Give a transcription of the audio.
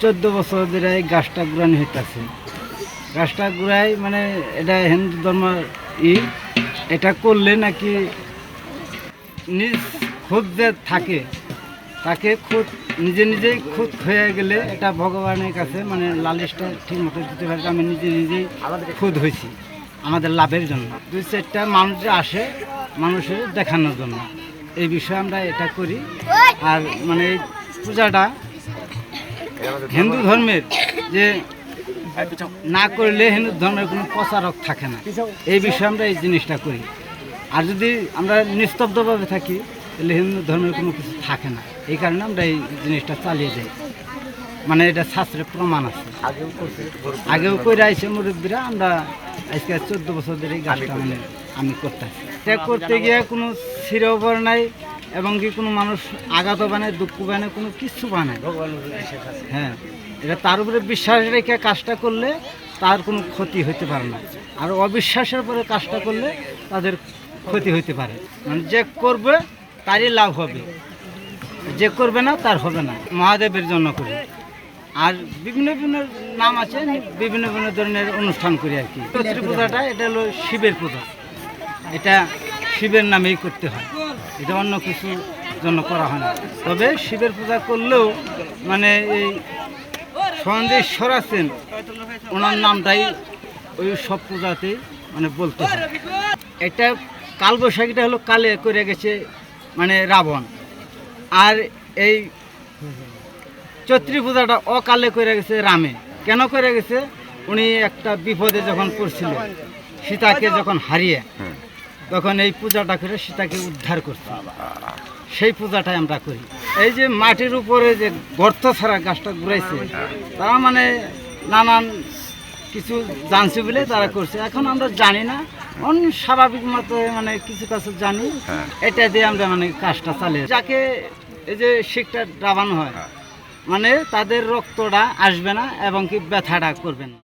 চোদ্দ বছর ধরে এই গাছটা গুড়ানি হইতেছে। গাছটা গুড়াই মানে এটা হিন্দু ধর্ম ই, এটা করলে নাকি নিজ খুদ যে থাকে, তাকে খুদ নিজে নিজেই খুদ হয়ে গেলে এটা ভগবানের কাছে মানে লালিশটা ঠিক মতো দিতে পারে আমি নিজে নিজেই খুদ হয়েছি আমাদের লাভের জন্য। দুই চারটা মানুষ আসে মানুষের দেখানোর জন্য। এই বিষয়ে আমরা এটা করি। আর মানে পূজাটা হিন্দু ধর্মের যে না করলে হিন্দু ধর্মের কোনো প্রচারক থাকে না। এই বিষয়ে আমরা এই জিনিসটা করি। আর যদি আমরা নিস্তব্ধভাবে থাকি, তাহলে হিন্দু ধর্মের কোনো কিছু থাকে না। এই কারণে আমরা এই জিনিসটা চালিয়ে যাই। মানে এটা শাস্ত্রে প্রমাণ আছে। আগেও করে আইসে মুরব্বীরা, আমরা আজকে চোদ্দ বছর ধরে এই গাছটা মানে আমি করতে এটা করতে গিয়ে কোনো শিরোবর নাই এবং কি কোনো মানুষ আঘাত বানায় দুঃখ বানায় কোনো কিছু বানায় হ্যাঁ এটা তার উপরে বিশ্বাস রেখে কাজটা করলে তার কোনো ক্ষতি হতে পারে না। আর অবিশ্বাসের পরে কাজটা করলে তাদের ক্ষতি হতে পারে। মানে যে করবে, তারই লাভ হবে। যে করবে না, তার হবে না। মহাদেবের জন্য করি। আর বিভিন্ন বিভিন্ন নাম আছে, বিভিন্ন বিভিন্ন ধরনের অনুষ্ঠান করি আর কি। পূজাটা, এটা হলো শিবের পূজা। এটা শিবের নামেই করতে হয়। এটা অন্য কিছু জন্য করা হয় না। তবে শিবের পূজা করলেও মানে এই সন্দেশ্বর আছেন ওনার নামটাই ওই সব পূজাতেই মানে বলতে হয়। এটা কালবৈশাখীটা হলো কালে করে গেছে মানে রাবণ। আর এই চৈত্রী পূজাটা অকালে করে গেছে রামে। কেন করে গেছে? উনি একটা বিপদে যখন পড়ছিল, সীতাকে যখন হারিয়ে তখন এই পূজাটা করে সীতাকে উদ্ধার করছে। সেই পূজাটাই আমরা করি। এই যে মাটির উপরে যে গর্ত ছাড়া গাছটা ঘুরাইছে তারা মানে নানান কিছু জানছে বলে তারা করছে। এখন আমরা জানি না অন্য স্বাভাবিক মতো মানে কিছু কাছে জানি এটা দিয়ে আমরা মানে কাজটা চালিয়ে যাকে এই যে শিখটা ডাবানো হয়। মানে তাদের রক্তটা আসবে না এবং কি ব্যথাটা করবে না।